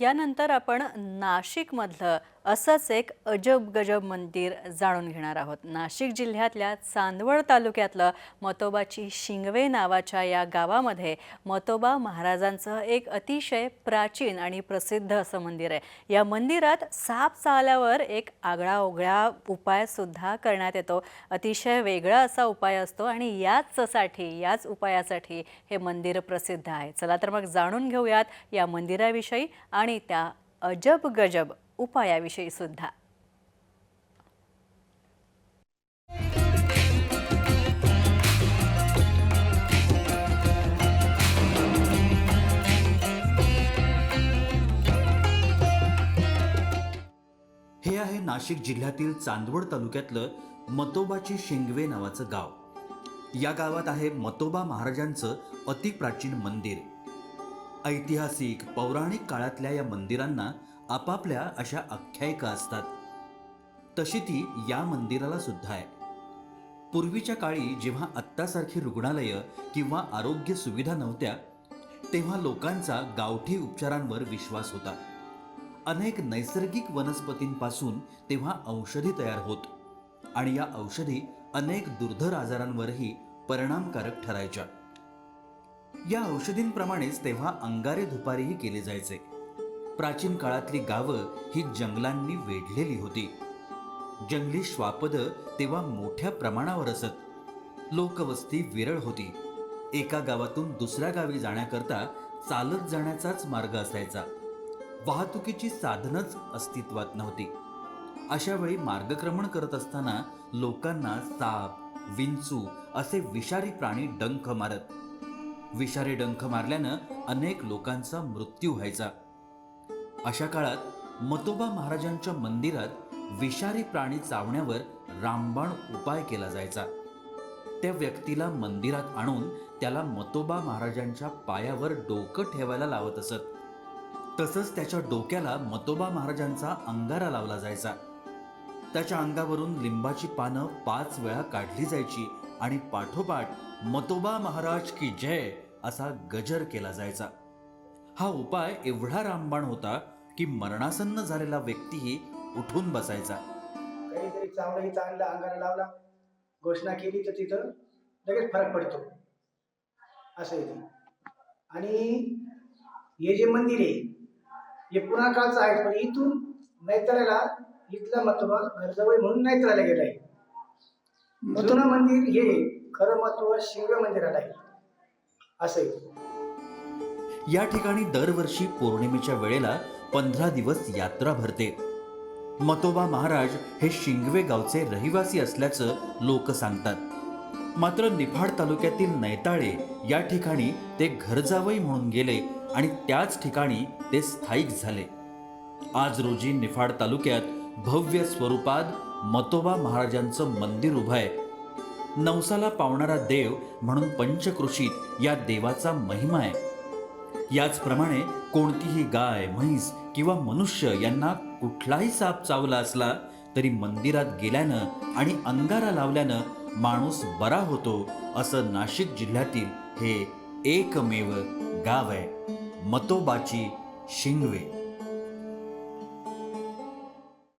यानंतर आपण नाशिकमधलं असंच एक अजब गजब मंदिर जाणून घेणार आहोत. नाशिक जिल्ह्यातल्या चांदवड तालुक्यातलं मतोबाची शिंगवे नावाच्या या गावामध्ये मतोबा महाराजांचं एक अतिशय प्राचीन आणि प्रसिद्ध असं मंदिर आहे. या मंदिरात साप चावल्यावर एक आगळा ओगळा उपायसुद्धा करण्यात येतो. अतिशय वेगळा असा उपाय असतो आणि याचसाठी याच उपायासाठी हे मंदिर प्रसिद्ध आहे. चला तर मग जाणून घेऊयात या मंदिराविषयी आणि त्या अजब गजब उपायाविषयी सुद्धा हे आहे नाशिक जिल्ह्यातील चांदवड तालुक्यातलं मतोबाची शिंगवे नावाचं गाव. या गावात आहे मतोबा महाराजांचं अतिप्राचीन मंदिर. ऐतिहासिक पौराणिक काळातल्या या मंदिरांना आपापल्या अशा आख्यायिका असतात. तशी ती या मंदिराला सुद्धा आहे. पूर्वीच्या काळी जेव्हा आत्तासारखी रुग्णालयं किंवा आरोग्य सुविधा नव्हत्या तेव्हा लोकांचा गावठी उपचारांवर विश्वास होता. अनेक नैसर्गिक वनस्पतींपासून तेव्हा औषधी तयार होत आणि या औषधी अनेक दुर्धर आजारांवरही परिणामकारक ठरायच्या. या औषधींप्रमाणेच तेव्हा अंगारे धुपारीही केले जायचे. प्राचीन काळातली गावं ही जंगलांनी वेढलेली होती. जंगली श्वापद तेव्हा मोठ्या प्रमाणावर असत. लोकवस्ती विरळ होती. एका गावातून दुसऱ्या गावी जाण्याकरता चालत जाण्याचाच मार्ग असायचा. वाहतुकीची साधनच अस्तित्वात नव्हती. अशा वेळी मार्गक्रमण करत असताना लोकांना साप विंचू असे विषारी प्राणी डंख मारत. विषारी डंख मारल्यानं अनेक लोकांचा मृत्यू व्हायचा. अशा काळात मतोबा महाराजांच्या मंदिरात विषारी प्राणी चावण्यावर रामबाण उपाय केला जायचा. त्या व्यक्तीला मंदिरात आणून त्याला मतोबा महाराजांच्या पायावर डोकं ठेवायला लावत असत. तसंच त्याच्या डोक्याला मतोबा महाराजांचा अंगारा लावला जायचा. त्याच्या अंगावरून लिंबाची पानं पाच वेळा काढली जायची आणि पाठोपाठ मतोबा महाराज की जय असा गजर केला जायचा. हा उपाय एवढा रामबाण होता की मरणासन्न झालेला व्यक्तीही उठून बसायचा. काहीतरी चावलं ही चांगलं अंगाला लावला घोषणा केली तर तिथं लगेच फरक पडतो. असं आहे आणि हे जे मंदिर आहे हे पुन्हा काळचं आहे पण इथून नैतराला इथलं महत्त्व घरजवळ म्हणून नैतराला गेलं आहे. मथुरा मंदिर हे खरं महत्त्व शिव्य मंदिराला आहे. असं आहे. या ठिकाणी दरवर्षी पौर्णिमेच्या वेळेला पंधरा दिवस यात्रा भरते. मतोबा महाराज हे शिंगवे गावचे रहिवासी असल्याचं लोक सांगतात. मात्र निफाड तालुक्यातील नैताळे या ठिकाणी ते घरजावई म्हणून गेले आणि त्याच ठिकाणी ते स्थायिक झाले. आज रोजी निफाड तालुक्यात भव्य स्वरूपात मतोबा महाराजांचं मंदिर उभं आहे. नवसाला पावणारा देव म्हणून पंचकृषीत या देवाचा महिमा आहे. याचप्रमाणे कोणतीही गाय म्हैस किंवा मनुष्य यांना कुठलाही साप चावला असला तरी मंदिरात गेल्यानं आणि अंगारा लावल्यानं माणूस बरा होतो असं नाशिक जिल्ह्यातील हे एकमेव गाव आहे मतोबाची शिंगवे.